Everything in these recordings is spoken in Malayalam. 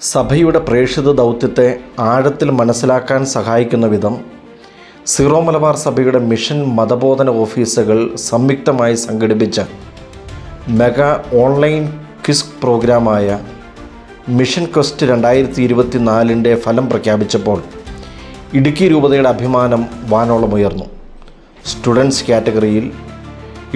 സഭയുടെ പ്രേക്ഷിത ദൗത്യത്തെ ആഴത്തിൽ മനസ്സിലാക്കാൻ സഹായിക്കുന്ന വിധം സീറോ മലബാർ സഭയുടെ മിഷൻ മതബോധന ഓഫീസുകൾ സംയുക്തമായി സംഘടിപ്പിച്ച മെഗാ ഓൺലൈൻ ക്വിസ് പ്രോഗ്രാമായ മിഷൻ ക്വസ്റ്റ് രണ്ടായിരത്തി ഇരുപത്തി നാലിന്റെ ഫലം പ്രഖ്യാപിച്ചപ്പോൾ ഇടുക്കി രൂപതയുടെ അഭിമാനം വാനോളമുയർന്നു സ്റ്റുഡൻസ് കാറ്റഗറിയിൽ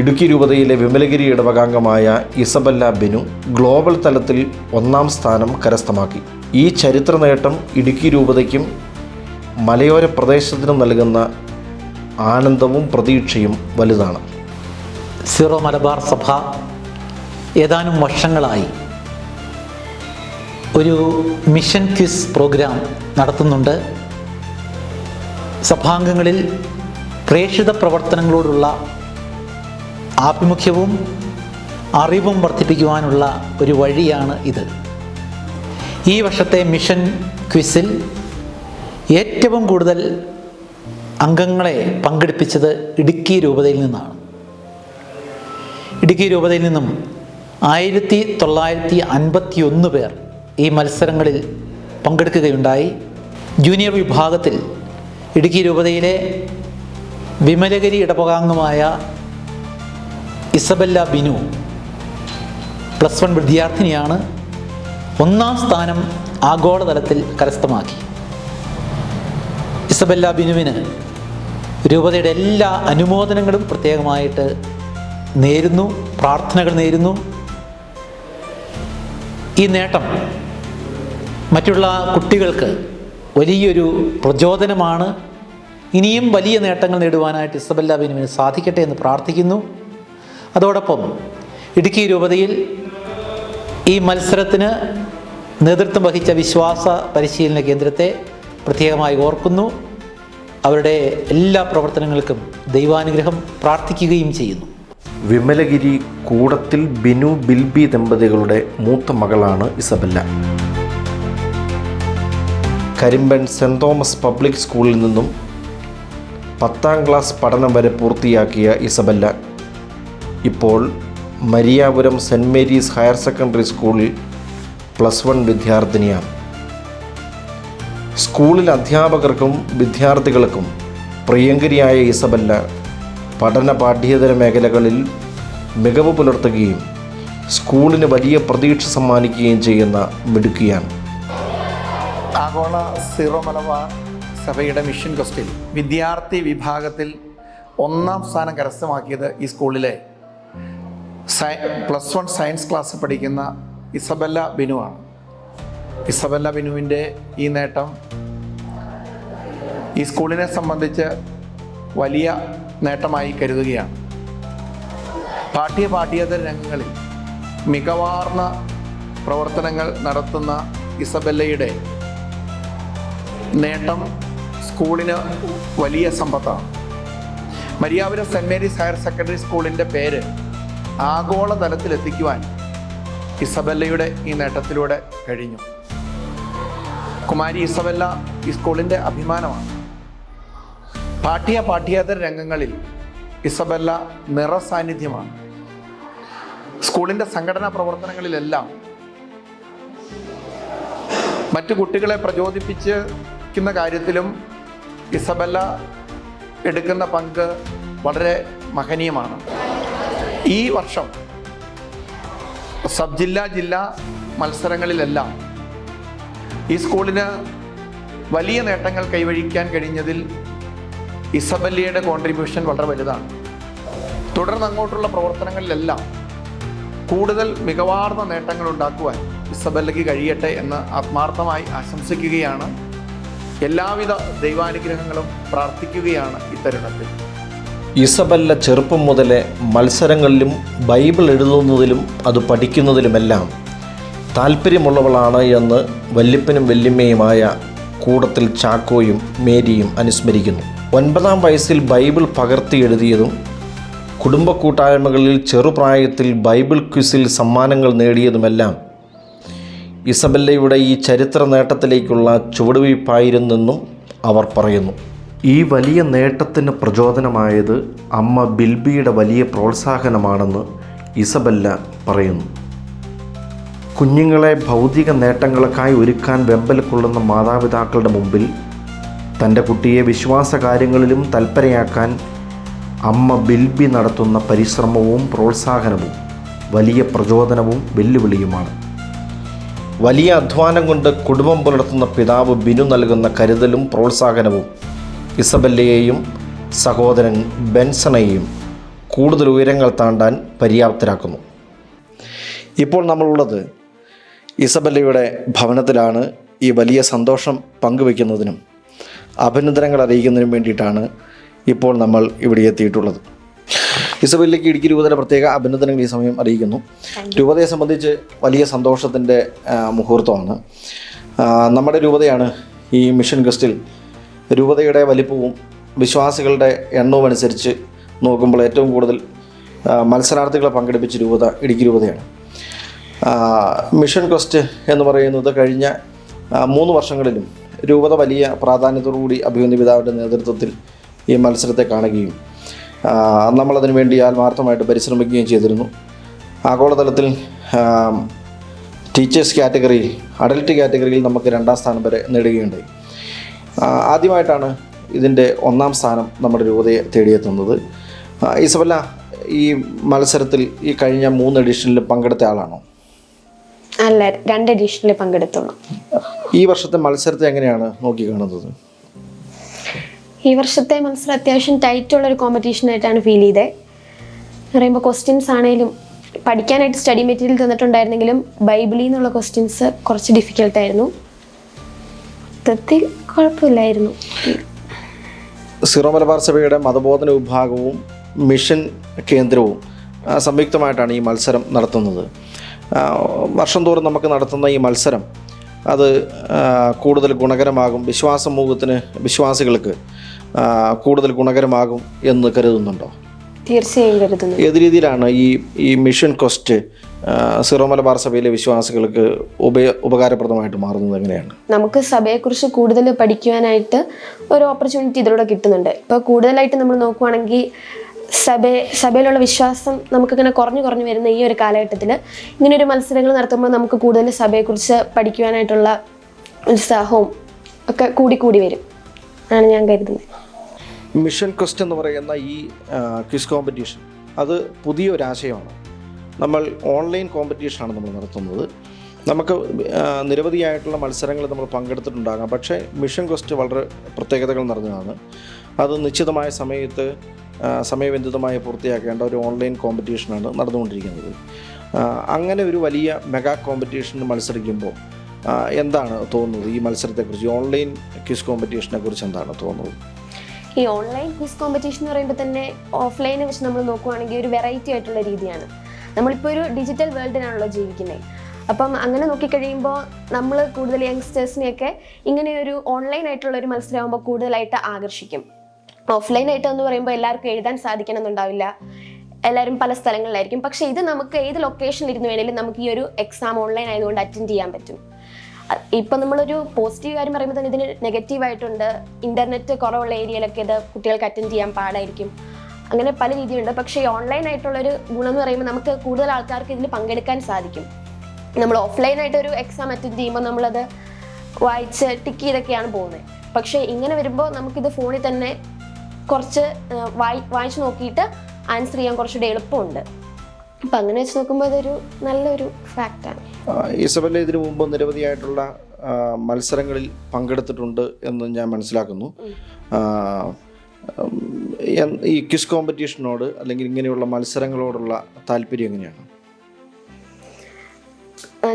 ഇടുക്കി രൂപതയിലെ വിമലഗിരി ഇടവകാംഗമായ ഇസബല്ല ബിനു ഗ്ലോബൽ തലത്തിൽ ഒന്നാം സ്ഥാനം കരസ്ഥമാക്കി. ഈ ചരിത്ര നേട്ടം ഇടുക്കി രൂപതയ്ക്കും മലയോര പ്രദേശത്തിനും നൽകുന്ന ആനന്ദവും പ്രതീക്ഷയും വലുതാണ്. സീറോ മലബാർ സഭ ഏതാനും വർഷങ്ങളായി ഒരു മിഷൻ ക്വിസ് പ്രോഗ്രാം നടത്തുന്നുണ്ട്. സഭാംഗങ്ങളിൽ പ്രേക്ഷിത പ്രവർത്തനങ്ങളോടുള്ള ആഭിമുഖ്യവും അറിവും വർദ്ധിപ്പിക്കുവാനുള്ള ഒരു വഴിയാണ് ഇത്. ഈ വർഷത്തെ മിഷൻ ക്വിസിൽ ഏറ്റവും കൂടുതൽ അംഗങ്ങളെ പങ്കെടുപ്പിച്ചത് ഇടുക്കി രൂപതയിൽ നിന്നാണ്. ഇടുക്കി രൂപതയിൽ നിന്നും ആയിരത്തി തൊള്ളായിരത്തി അൻപത്തി ഒന്ന് പേർ ഈ മത്സരങ്ങളിൽ പങ്കെടുക്കുകയുണ്ടായി. ജൂനിയർ വിഭാഗത്തിൽ ഇടുക്കി രൂപതയിലെ വിമലഗിരി ഇടവകാംഗമായ ഇസബല്ല ബിനു പ്ലസ് വൺ വിദ്യാർത്ഥിനിയാണ്. ഒന്നാം സ്ഥാനം ആഗോളതലത്തിൽ കരസ്ഥമാക്കി. ഇസബല്ല ബിനുവിന് രൂപതയുടെ എല്ലാ അനുമോദനങ്ങളും പ്രത്യേകമായിട്ട് നേരുന്നു പ്രാർത്ഥനകൾ നേരുന്നു. ഈ നേട്ടം മറ്റുള്ള കുട്ടികൾക്ക് വലിയൊരു പ്രചോദനമാണ്. ഇനിയും വലിയ നേട്ടങ്ങൾ നേടുവാനായിട്ട് ഇസബല്ല ബിനുവിന് സാധിക്കട്ടെ എന്ന് പ്രാർത്ഥിക്കുന്നു. അതോടൊപ്പം ഇടുക്കി രൂപതയിൽ ഈ മത്സരത്തിന് നേതൃത്വം വഹിച്ച വിശ്വാസ പരിശീലന കേന്ദ്രത്തെ പ്രത്യേകമായി ഓർക്കുന്നു. അവരുടെ എല്ലാ പ്രവർത്തനങ്ങൾക്കും ദൈവാനുഗ്രഹം പ്രാർത്ഥിക്കുകയും ചെയ്യുന്നു. വിമലഗിരി കൂടത്തിൽ ബിനു ബിൽബി ദമ്പതികളുടെ മൂത്ത മകളാണ് ഇസബല്ല. കരിമ്പൻ സെന്റ് തോമസ് പബ്ലിക് സ്കൂളിൽ നിന്നും പത്താം ക്ലാസ് പഠനം വരെ പൂർത്തിയാക്കിയ ഇസബല്ല. ഇപ്പോൾ Mariyapuram saint Mary's higher secondary സ്കൂളിൽ പ്ലസ് വൺ വിദ്യാർത്ഥിനിയാണ്. സ്കൂളിൽ അധ്യാപകർക്കും വിദ്യാർത്ഥികൾക്കും പ്രിയങ്കരിയായ ഇസബല്ല പഠന പാഠ്യേതര മേഖലകളിൽ മികവ് പുലർത്തുകയും സ്കൂളിന് വലിയ പ്രതീക്ഷ സമ്മാനിക്കുകയും ചെയ്യുന്ന മിടുക്കിയാണ്. ആഗോള സീറോ മലബാർ സഭയുടെ മിഷൻ ക്വസ്റ്റിൽ വിദ്യാർത്ഥി വിഭാഗത്തിൽ ഒന്നാം സ്ഥാനം കരസ്ഥമാക്കിയത് ഈ സ്കൂളിലെ സയ പ്ലസ് വൺ സയൻസ് ക്ലാസ് പഠിക്കുന്ന ഇസബല്ല ബിനുവാണ് ഇസബല്ല ബിനുവിന്റെ ഈ നേട്ടം ഈ സ്കൂളിനെ സംബന്ധിച്ച് വലിയ നേട്ടമായി കരുതുകയാണ്. പാഠ്യ പാഠ്യേതര രംഗങ്ങളിൽ മികവാർന്ന പ്രവർത്തനങ്ങൾ നടത്തുന്ന ഇസബല്ലയുടെ നേട്ടം സ്കൂളിന് വലിയ സമ്പത്താണ്. Mariyapuram saint Mary's higher secondary സ്കൂളിന്റെ പേര് ആഗോള തലത്തിലെത്തിക്കുവാൻ ഇസബല്ലയുടെ ഈ നേട്ടത്തിലൂടെ കഴിഞ്ഞു. കുമാരി ഇസബല്ല ഈ സ്കൂളിന്റെ അഭിമാനമാണ്. പാഠ്യ പാഠ്യേതര രംഗങ്ങളിൽ ഇസബല്ല നിറസാന്നിധ്യമാണ്. സ്കൂളിന്റെ സംഘടനാ പ്രവർത്തനങ്ങളിലെല്ലാം മറ്റു കുട്ടികളെ പ്രചോദിപ്പിക്കുന്ന കാര്യത്തിലും ഇസബല്ല എടുക്കുന്ന പങ്ക് വളരെ മഹനീയമാണ്. ഈ വർഷം സബ് ജില്ലാ ജില്ലാ മത്സരങ്ങളിലെല്ലാം ഈ സ്കൂളിന് വലിയ നേട്ടങ്ങൾ കൈവഴിക്കാൻ കഴിഞ്ഞതിൽ ഇസബല്ലിയുടെ കോൺട്രിബ്യൂഷൻ വളരെ വലുതാണ്. തുടർന്ന് അങ്ങോട്ടുള്ള പ്രവർത്തനങ്ങളിലെല്ലാം കൂടുതൽ മികവാർന്ന നേട്ടങ്ങൾ ഉണ്ടാക്കുവാൻ ഇസബല്ലയ്ക്ക് കഴിയട്ടെ എന്ന് ആത്മാർത്ഥമായി ആശംസിക്കുകയാണ്. എല്ലാവിധ ദൈവാനുഗ്രഹങ്ങളും പ്രാർത്ഥിക്കുകയാണ് ഇത്തരുണത്തിൽ. ഇസബല്ല ചെറുപ്പം മുതലേ മത്സരങ്ങളിലും ബൈബിൾ എഴുതുന്നതിലും അത് പഠിക്കുന്നതിലുമെല്ലാം താല്പര്യമുള്ളവളാണ് എന്ന് വല്യപ്പനും വല്യമ്മയുമായ കൂടത്തിൽ ചാക്കോയും മേരിയും അനുസ്മരിക്കുന്നു. ഒൻപതാം വയസ്സിൽ ബൈബിൾ പകർത്തി എഴുതിയതും കുടുംബ കൂട്ടായ്മകളിൽ ചെറുപ്രായത്തിൽ ബൈബിൾ ക്വിസിൽ സമ്മാനങ്ങൾ നേടിയതുമെല്ലാം ഇസബല്ലയുടെ ഈ ചരിത്ര നേട്ടത്തിലേക്കുള്ള ചുവടുവയ്പ്പായിരുന്നെന്നും അവർ പറയുന്നു. ഈ വലിയ നേട്ടത്തിന് പ്രചോദനമായത് അമ്മ ബിൽബിയുടെ വലിയ പ്രോത്സാഹനമാണെന്ന് ഇസബല്ല പറയുന്നു. കുഞ്ഞുങ്ങളെ ഭൗതിക നേട്ടങ്ങൾക്കായി ഒരുക്കാൻ വെമ്പൽ കൊള്ളുന്ന മാതാപിതാക്കളുടെ മുമ്പിൽ തന്റെ കുട്ടിയെ വിശ്വാസ കാര്യങ്ങളിലും തൽപരയാക്കാൻ അമ്മ ബിൽബി നടത്തുന്ന പരിശ്രമവും പ്രോത്സാഹനവും വലിയ പ്രചോദനവും വെല്ലുവിളിയുമാണ്. വലിയ അധ്വാനം കൊണ്ട് കുടുംബം പുലർത്തുന്ന പിതാവ് ബിനു നൽകുന്ന കരുതലും പ്രോത്സാഹനവും ഇസബല്ലയെയും സഹോദരൻ ബെൻസണയെയും കൂടുതൽ ഉയരങ്ങൾ താണ്ടാൻ പര്യാപ്തരാക്കുന്നു. ഇപ്പോൾ നമ്മളുള്ളത് ഇസബല്ലയുടെ ഭവനത്തിലാണ് ഈ വലിയ സന്തോഷം പങ്കുവയ്ക്കുന്നതിനും അഭിനന്ദനങ്ങൾ അറിയിക്കുന്നതിനും വേണ്ടിയിട്ടാണ് ഇപ്പോൾ നമ്മൾ ഇവിടെ എത്തിയിട്ടുള്ളത്. ഇസബല്ലയ്ക്ക് ഇടുക്കി രൂപതയുടെ പ്രത്യേക അഭിനന്ദനങ്ങൾ ഈ സമയം അറിയിക്കുന്നു. രൂപതയെ സംബന്ധിച്ച് വലിയ സന്തോഷത്തിന്റെ മുഹൂർത്തമാണ്. നമ്മുടെ രൂപതയാണ് ഈ മിഷൻ ഗസ്റ്റിൽ രൂപതയുടെ വലിപ്പവും വിശ്വാസികളുടെ എണ്ണവും അനുസരിച്ച് നോക്കുമ്പോൾ ഏറ്റവും കൂടുതൽ മത്സരാർത്ഥികളെ പങ്കെടുപ്പിച്ച രൂപത ഇടുക്കി രൂപതയാണ്. മിഷൻ ക്വസ്റ്റ് എന്ന് പറയുന്നത് കഴിഞ്ഞ മൂന്ന് വർഷങ്ങളിലും രൂപത വലിയ പ്രാധാന്യത്തോടുകൂടി അഭിമന്യ പിതാവിന്റെ നേതൃത്വത്തിൽ ഈ മത്സരത്തെ കാണുകയും നമ്മളതിനു വേണ്ടി ആത്മാർത്ഥമായിട്ട് പരിശ്രമിക്കുകയും ചെയ്തിരുന്നു. ആഗോളതലത്തിൽ ടീച്ചേഴ്സ് കാറ്റഗറിയിൽ അഡൽട്ട് കാറ്റഗറിയിൽ നമുക്ക് രണ്ടാം സ്ഥാനം വരെ നേടുകയുണ്ടായി. ആദ്യമായിട്ടാണ് ഇതിന്റെ ഒന്നാം സ്ഥാനം നമ്മുടെ രൂപതയെ തേടിയെത്തുന്നത്. ഈസബല്ല ഇസബല്ല ഈ മത്സരത്തിൽ ഈ കഴിഞ്ഞ മൂന്ന് എഡിഷനിൽ പങ്കെടുത്ത ആളാണോ? അല്ല രണ്ട് എഡിഷനിൽ പങ്കെടുത്തുള്ളൂ. ഈ വർഷത്തെ മത്സരത്തെ എങ്ങനെയാണ് നോക്കി കാണുന്നത്? ഈ വർഷത്തെ മത്സരം അത്യാവശ്യം ടൈറ്റുള്ള ഒരു കോമ്പറ്റീഷൻ ആയിട്ടാണ് ഫീൽ ചെയ്തത് പറയുമ്പോൾ ക്വസ്റ്റ്യൻസ് ആണെങ്കിലും പഠിക്കാനായിട്ട് സ്റ്റഡി മെറ്റീരിയൽ തന്നിട്ടുണ്ടായിരുന്നെങ്കിലും ബൈബിളിൽ നിന്നുള്ള ക്വസ്റ്റ്യൻസ് കുറച്ച് ഡിഫിക്കൽട്ടായിരുന്നു മൊത്തത്തിൽ കുഴപ്പമില്ലായിരുന്നു. സിറോ മലബാർ സഭയുടെ മതബോധന വിഭാഗവും മിഷൻ കേന്ദ്രവും സംയുക്തമായിട്ടാണ് ഈ മത്സരം നടത്തുന്നത്. വർഷം തോറും നമുക്ക് നടത്തുന്ന ഈ മത്സരം അത് കൂടുതൽ ഗുണകരമാകും വിശ്വാസ സമൂഹത്തിന് വിശ്വാസികൾക്ക് കൂടുതൽ ഗുണകരമാകും എന്ന് കരുതുന്നുണ്ടോ? തീർച്ചയായും കരുതുന്നു. ഏത് രീതിയിലാണ് ഈ ഈ മിഷൻ ക്വസ്റ്റ് സിറോ മലബാർ സഭയിലെ വിശ്വാസികൾക്ക് ഉപയ ഉപകാരപ്രദമായിട്ട് മാറുന്നത് എങ്ങനെയാണ്? നമുക്ക് സഭയെക്കുറിച്ച് കൂടുതൽ പഠിക്കുവാനായിട്ട് ഒരു ഓപ്പർച്യൂണിറ്റി ഇതിലൂടെ കിട്ടുന്നുണ്ട്. ഇപ്പോൾ കൂടുതലായിട്ട് നമ്മൾ നോക്കുവാണെങ്കിൽ സഭ സഭയിലുള്ള വിശ്വാസം നമുക്കിങ്ങനെ കുറഞ്ഞു കുറഞ്ഞു വരുന്ന ഈ ഒരു കാലഘട്ടത്തിൽ ഇങ്ങനെ ഒരു മത്സരങ്ങൾ നടത്തുമ്പോൾ നമുക്ക് കൂടുതൽ സഭയെക്കുറിച്ച് പഠിക്കുവാനായിട്ടുള്ള ഉത്സാഹവും ഒക്കെ കൂടി കൂടി വരും. ആണ് ഞാൻ കരുതുന്നത്. മിഷൻ ക്വസ്റ്റ് എന്ന് പറയുന്ന ഈ ക്വിസ് കോമ്പറ്റീഷൻ അത് പുതിയൊരാശയമാണ്. നമ്മൾ ഓൺലൈൻ കോമ്പറ്റീഷനാണ് നമ്മൾ നടത്തുന്നത്. നമുക്ക് നിരവധിയായിട്ടുള്ള മത്സരങ്ങൾ നമ്മൾ പങ്കെടുത്തിട്ടുണ്ടാകാം. പക്ഷേ മിഷൻ ക്വസ്റ്റ് വളരെ പ്രത്യേകതകൾ നിറഞ്ഞതാണ്. അത് നിശ്ചിതമായ സമയത്ത് സമയബന്ധിതമായി പൂർത്തിയാക്കേണ്ട ഒരു ഓൺലൈൻ കോമ്പറ്റീഷനാണ് നടന്നുകൊണ്ടിരിക്കുന്നത്. അങ്ങനെ ഒരു വലിയ മെഗാ കോമ്പറ്റീഷന് മത്സരിക്കുമ്പോൾ എന്താണ് തോന്നുന്നത്? ഈ മത്സരത്തെക്കുറിച്ച് ഓൺലൈൻ ക്വിസ് കോമ്പറ്റീഷനെ കുറിച്ച് എന്താണ് തോന്നുന്നത്? ഈ ഓൺലൈൻ ക്വിസ് കോമ്പറ്റീഷൻ എന്ന് പറയുമ്പോൾ തന്നെ ഓഫ്ലൈനെ വെച്ച് നമ്മൾ നോക്കുവാണെങ്കിൽ ഒരു വെറൈറ്റി ആയിട്ടുള്ള രീതിയാണ്. നമ്മളിപ്പോൾ ഒരു ഡിജിറ്റൽ വേൾഡിനാണല്ലോ ജീവിക്കുന്നത് അപ്പം അങ്ങനെ നോക്കിക്കഴിയുമ്പോൾ നമ്മൾ കൂടുതൽ യങ്സ്റ്റേഴ്സിനെയൊക്കെ ഒരു ഓൺലൈൻ ആയിട്ടുള്ള ഒരു മത്സരമാകുമ്പോൾ കൂടുതലായിട്ട് ആകർഷിക്കും. ഓഫ്ലൈൻ ആയിട്ട് എന്ന് പറയുമ്പോൾ എല്ലാവർക്കും എഴുതാൻ സാധിക്കണമെന്നുണ്ടാവില്ല. എല്ലാവരും പല സ്ഥലങ്ങളിലായിരിക്കും. പക്ഷേ ഇത് നമുക്ക് ഏത് ലൊക്കേഷനിൽ ഇരുന്ന് വേണേലും നമുക്ക് ഈ ഒരു എക്സാം ഓൺലൈൻ ആയതുകൊണ്ട് അറ്റൻഡ് ചെയ്യാൻ പറ്റും. ഇപ്പം നമ്മളൊരു പോസിറ്റീവ് കാര്യം പറയുമ്പോൾ തന്നെ ഇതിന് നെഗറ്റീവായിട്ടുണ്ട് ഇന്റർനെറ്റ് കുറവുള്ള ഏരിയയിലൊക്കെ ഇത് കുട്ടികൾക്ക് അറ്റൻഡ് ചെയ്യാൻ പാടായിരിക്കും. അങ്ങനെ പല രീതിയുണ്ട് പക്ഷേ ഈ ഓൺലൈൻ ആയിട്ടുള്ളൊരു ഗുണം എന്ന് പറയുമ്പോൾ നമുക്ക് കൂടുതൽ ആൾക്കാർക്ക് ഇതിൽ പങ്കെടുക്കാൻ സാധിക്കും. നമ്മൾ ഓഫ്ലൈൻ ആയിട്ട് ഒരു എക്സാം അറ്റൻഡ് ചെയ്യുമ്പോൾ നമ്മളത് വായിച്ച് ടിക്ക് ചെയ്തൊക്കെയാണ് പോകുന്നത്. പക്ഷേ ഇങ്ങനെ വരുമ്പോൾ നമുക്കിത് ഫോണിൽ തന്നെ കുറച്ച് വായി വായിച്ച് നോക്കിയിട്ട് ആൻസർ ചെയ്യാൻ കുറച്ചുകൂടി എളുപ്പമുണ്ട്. അപ്പം അങ്ങനെ വെച്ച് നോക്കുമ്പോൾ അതൊരു നല്ലൊരു ഫാക്റ്റാണ് ഈസബല്ല ഇസബല്ല ഇതിനു മുമ്പ് നിരവധിയായിട്ടുള്ള മത്സരങ്ങളിൽ പങ്കെടുത്തിട്ടുണ്ട് എന്ന് ഞാൻ മനസ്സിലാക്കുന്നു. ഈ ക്വിസ് കോമ്പറ്റീഷനോട് അല്ലെങ്കിൽ ഇങ്ങനെയുള്ള മത്സരങ്ങളോടുള്ള താല്പര്യം എങ്ങനെയാണ്?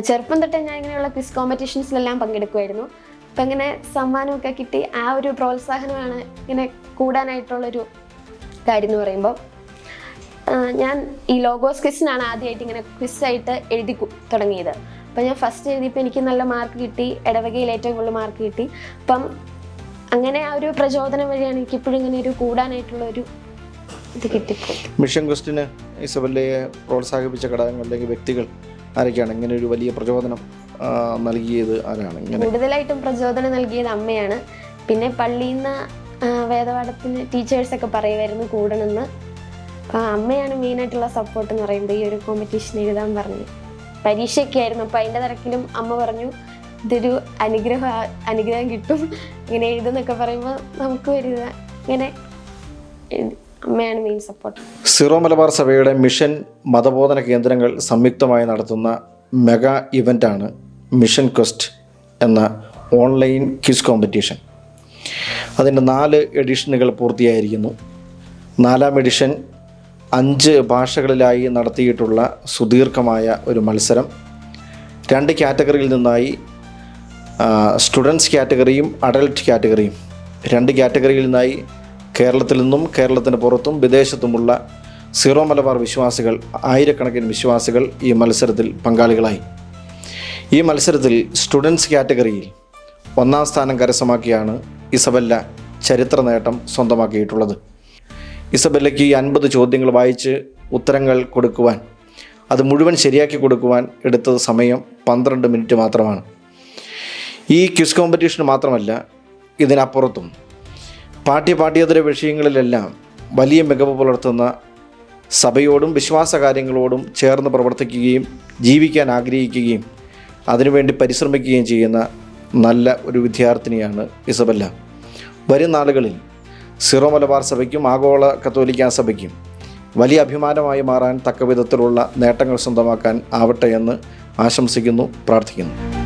ചെറുപ്പം തൊട്ടേ ഞാൻ ഇങ്ങനെയുള്ള ക്വിസ് കോമ്പറ്റീഷൻസിലെല്ലാം പങ്കെടുക്കുമായിരുന്നു അപ്പം ഇങ്ങനെ സമ്മാനമൊക്കെ കിട്ടി ആ ഒരു പ്രോത്സാഹനമാണ് ഇങ്ങനെ കൂടാനായിട്ടുള്ളൊരു കാര്യം എന്ന് പറയുമ്പോൾ ഞാൻ ഈ ലോഗോസ് ക്വിസിനാണ് ആദ്യമായിട്ട് ഇങ്ങനെ ക്വിസായിട്ട് എഴുതി തുടങ്ങിയത്. അപ്പം ഞാൻ ഫസ്റ്റ് എഴുതിയപ്പോൾ എനിക്ക് നല്ല മാർക്ക് കിട്ടി ഇടവകയിൽ ഏറ്റവും കൂടുതൽ മാർക്ക് കിട്ടി. അപ്പം അങ്ങനെ ആ ഒരു പ്രചോദനം വഴിയാണ് എനിക്കിപ്പോഴും ഇങ്ങനെ ഒരു കൂടാനായിട്ടുള്ള ഒരു ഇത് കിട്ടിപ്പോയി. മിഷൻ ക്വസ്റ്റിന് ഇസബല്ലയെ പ്രോത്സാഹിപ്പിച്ച ഘടകങ്ങൾ അല്ലെങ്കിൽ വ്യക്തികൾ ആരൊക്കെയാണ്? ഇങ്ങനെ ഒരു വലിയ പ്രചോദനം ആ, നൽകിയത് ആരാണ്? ഇങ്ങനെ കൂടുതലായിട്ടും പ്രചോദനം നൽകിയത് അമ്മയാണ്. പിന്നെ പള്ളിയിൽ നിന്ന് വേദപാഠത്തിന് ടീച്ചേഴ്സൊക്കെ പറയുമായിരുന്നു കൂടണമെന്ന്. ആ, അമ്മയാണ് മെയിനായിട്ടുള്ള സപ്പോർട്ട് എന്ന് പറയുമ്പോൾ ഈ ഒരു കോമ്പറ്റീഷൻ എഴുതാൻ പറഞ്ഞു പരീക്ഷയൊക്കെ ആയിരുന്നു അപ്പോൾ അതിന്റെ തിരക്കിലും അമ്മ പറഞ്ഞു ഇതൊരു അനുഗ്രഹ അനുഗ്രഹം കിട്ടും. ഇങ്ങനെ എഴുതുന്നൊക്കെ പറയുമ്പോൾ നമുക്ക് വരുന്ന ഇങ്ങനെ. അമ്മയാണ് സപ്പോർട്ട് സിറോ മലബാർ സഭയുടെ മിഷൻ മതബോധന കേന്ദ്രങ്ങൾ സംയുക്തമായി നടത്തുന്ന മെഗാ ഇവന്റാണ് മിഷൻ ക്വസ്റ്റ് എന്ന ഓൺലൈൻ ക്വിസ് കോമ്പറ്റീഷൻ അതിന്റെ നാല് എഡിഷനുകൾ പൂർത്തിയായിരിക്കുന്നു. നാലാം എഡിഷൻ അഞ്ച് ഭാഷകളിലായി നടത്തിയിട്ടുള്ള സുദീർഘമായ ഒരു മത്സരം. രണ്ട് കാറ്റഗറിയിൽ നിന്നായി സ്റ്റുഡൻസ് കാറ്റഗറിയും അഡൽട്ട് കാറ്റഗറിയും രണ്ട് കാറ്റഗറിയിൽ നിന്നായി കേരളത്തിൽ നിന്നും കേരളത്തിന് പുറത്തും വിദേശത്തുമുള്ള സീറോ മലബാർ വിശ്വാസികൾ ആയിരക്കണക്കിന് വിശ്വാസികൾ ഈ മത്സരത്തിൽ പങ്കാളികളായി. ഈ മത്സരത്തിൽ സ്റ്റുഡൻസ് കാറ്റഗറിയിൽ ഒന്നാം സ്ഥാനം കരസ്ഥമാക്കിയാണ് ഇസബല്ല ചരിത്ര നേട്ടം സ്വന്തമാക്കിയിട്ടുള്ളത്. ഇസബല്ലയ്ക്ക് ഈ അൻപത് ചോദ്യങ്ങൾ വായിച്ച് ഉത്തരങ്ങൾ കൊടുക്കുവാൻ അത് മുഴുവൻ ശരിയാക്കി കൊടുക്കുവാൻ എടുത്തത് സമയം പന്ത്രണ്ട് മിനിറ്റ് മാത്രമാണ്. ഈ ക്വിസ് കോമ്പറ്റീഷൻ മാത്രമല്ല ഇതിനപ്പുറത്തും പാഠ്യ പാഠ്യേതര വിഷയങ്ങളിലെല്ലാം വലിയ മികവ് പുലർത്തുന്ന സഭയോടും വിശ്വാസ കാര്യങ്ങളോടും ചേർന്ന് പ്രവർത്തിക്കുകയും ജീവിക്കാൻ ആഗ്രഹിക്കുകയും അതിനുവേണ്ടി പരിശ്രമിക്കുകയും ചെയ്യുന്ന നല്ല ഒരു വിദ്യാർത്ഥിനിയാണ് ഇസബല്ല. വരും നാളുകളിൽ സിറോ മലബാർ സഭയ്ക്കും ആഗോള കത്തോലിക്ക സഭയ്ക്കും വലിയ അഭിമാനമായി മാറാൻ തക്ക നേട്ടങ്ങൾ സ്വന്തമാക്കാൻ ആവട്ടെ എന്ന് ആശംസിക്കുന്നു പ്രാർത്ഥിക്കുന്നു.